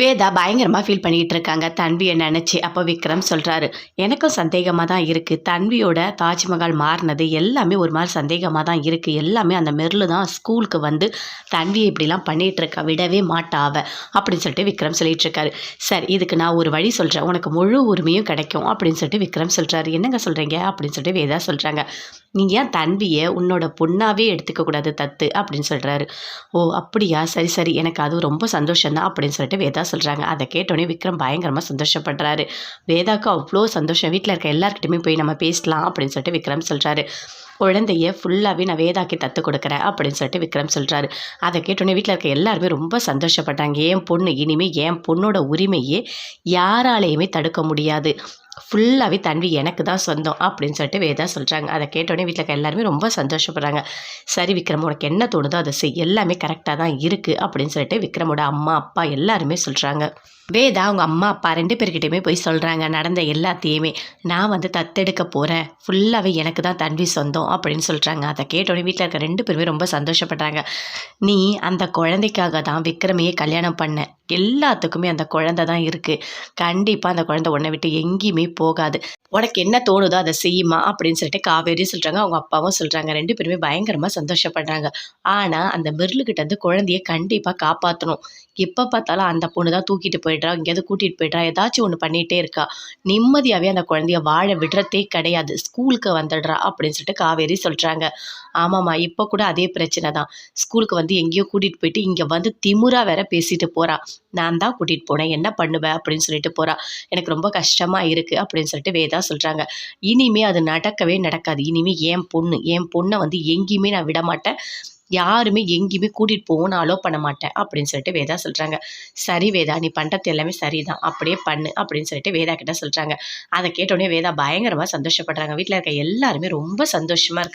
வேதா பயங்கரமாக ஃபீல் பண்ணிகிட்டு இருக்காங்க. தன்வியை நினச்சி அப்போ விக்ரம் சொல்கிறாரு எனக்கும் சந்தேகமாக தான் இருக்குது தன்வியோட தாஜ்மஹால் மாறினது எல்லாமே ஒரு மாதிரி சந்தேகமாக தான் இருக்குது எல்லாமே அந்த மெர்லு தான் ஸ்கூலுக்கு வந்து தன்வியை இப்படிலாம் பண்ணிகிட்டு இருக்கா விடவே மாட்டாவ அப்படின்னு சொல்லிட்டு விக்ரம் சொல்லிட்டு இருக்காரு. சரி இதுக்கு நான் ஒரு வழி சொல்கிறேன் உனக்கு முழு உரிமையும் கிடைக்கும் அப்படின்னு சொல்லிட்டு விக்ரம் சொல்கிறாரு என்னங்க சொல்கிறீங்க அப்படின்னு சொல்லிட்டு வேதா சொல்கிறாங்க நீ ஏன் தன்வியை உன்னோட பொண்ணாவே எடுத்துக்கக்கூடாது தத்து அப்படின்னு சொல்கிறாரு ஓ அப்படியா? சரி சரி. எனக்கு அது ரொம்ப சந்தோஷம் தான் அப்படின்னு சொல்லிட்டு வேதா சொல்கிறாங்க அதை கேட்டோடனே விக்ரம் பயங்கரமாக சந்தோஷப்படுறாரு. வேதாக்கு அவ்வளோ சந்தோஷம். வீட்டில் இருக்க எல்லாருக்கிட்டையுமே போய் நம்ம பேசலாம் அப்படின்னு சொல்லிட்டு விக்ரம் சொல்கிறாரு குழந்தைய ஃபுல்லாகவே நான் வேதாக்கி தத்து கொடுக்குறேன் அப்படின்னு சொல்லிட்டு விக்ரம் சொல்கிறாரு அதை கேட்டோன்னே வீட்டில் இருக்க எல்லாருமே ரொம்ப சந்தோஷப்பட்டாங்க. என் பொண்ணு இனிமேல் என் பொண்ணோட உரிமையே யாராலையுமே தடுக்க முடியாது. ஃபுல்லாகவே தன்வி எனக்கு தான் சொந்தம் அப்படின்னு சொல்லிட்டு வேதா சொல்கிறாங்க அதை கேட்டோடனே வீட்டில் இருக்க எல்லாருமே ரொம்ப சந்தோஷப்படுறாங்க. சரி விக்ரம் உனக்கு என்ன தோணுதோ அதை செய். எல்லாமே கரெக்டாக தான் இருக்குது அப்படின்னு சொல்லிட்டு விக்ரமோட அம்மா அப்பா எல்லாருமே சொல்கிறாங்க வேதா அவங்க அம்மா அப்பா ரெண்டு பேர்கிட்டையுமே போய் சொல்கிறாங்க நடந்த எல்லாத்தையுமே. நான் வந்து தத்தெடுக்க போகிறேன் ஃபுல்லாகவே எனக்கு தான் தன்வி சொந்தம் அப்படின்னு சொல்கிறாங்க அதை கேட்டோடனே வீட்டில் இருக்க ரெண்டு பேருமே ரொம்ப சந்தோஷப்படுறாங்க. நீ அந்த குழந்தைக்காக தான் விக்ரமையே கல்யாணம் பண்ண. எல்லாத்துக்குமே அந்த குழந்தை தான் இருக்குது கண்டிப்பாக அந்த குழந்தை உன்னை விட்டு எங்கேயுமே போகாது. உனக்கு என்ன தோணுதோ அதை செய்யுமா அப்படின்னு சொல்லிட்டு காவேரி சொல்கிறாங்க அவங்க அப்பாவும் சொல்கிறாங்க ரெண்டு பேருமே பயங்கரமாக சந்தோஷப்படுறாங்க. ஆனால் அந்த மிர்லுக்கிட்டேருந்து குழந்தைய கண்டிப்பாக காப்பாற்றணும் எப்போ பார்த்தாலும் அந்த பொண்ணு தான் தூக்கிட்டு போயிடுறா எங்கேயாவது கூட்டிகிட்டு போயிடுறா ஏதாச்சும் ஒன்று பண்ணிகிட்டே இருக்கா. நிம்மதியாகவே அந்த குழந்தைய வாழ விடுறதே கிடையாது. ஸ்கூலுக்கு வந்துடுறா அப்படின்னு சொல்லிட்டு காவேரி சொல்கிறாங்க ஆமாம்மா இப்போ கூட அதே பிரச்சனை தான். ஸ்கூலுக்கு வந்து எங்கேயோ கூட்டிகிட்டு போயிட்டு இங்கே வந்து திமுறா வேற பேசிட்டு போகிறா நான் தான் கூட்டிகிட்டு போனேன். என்ன பண்ணுவேன் அப்படின்னு சொல்லிட்டு போகிறா எனக்கு ரொம்ப கஷ்டமாக இருக்குது அப்படின்னு சொல்லிட்டு வேதா சொல்கிறாங்க இனிமே அது நடக்கவே நடக்காது. இனிமே என் பொண்ணு என் பொண்ணை வந்து எங்கேயுமே நான் விட மாட்டேன். யாருமே எங்கேயுமே கூட்டிகிட்டு போகவும் நான் பண்ண மாட்டேன் அப்படின்னு சொல்லிட்டு வேதா சொல்கிறாங்க சரி வேதா நீ பண்ணுறது எல்லாமே சரிதான். அப்படியே பண்ணு அப்படின்னு சொல்லிட்டு வேதா கிட்ட சொல்கிறாங்க அதை கேட்டோடனே வேதா பயங்கரமாக சந்தோஷப்படுறாங்க. வீட்டில் இருக்க எல்லாருமே ரொம்ப சந்தோஷமாக இருக்கு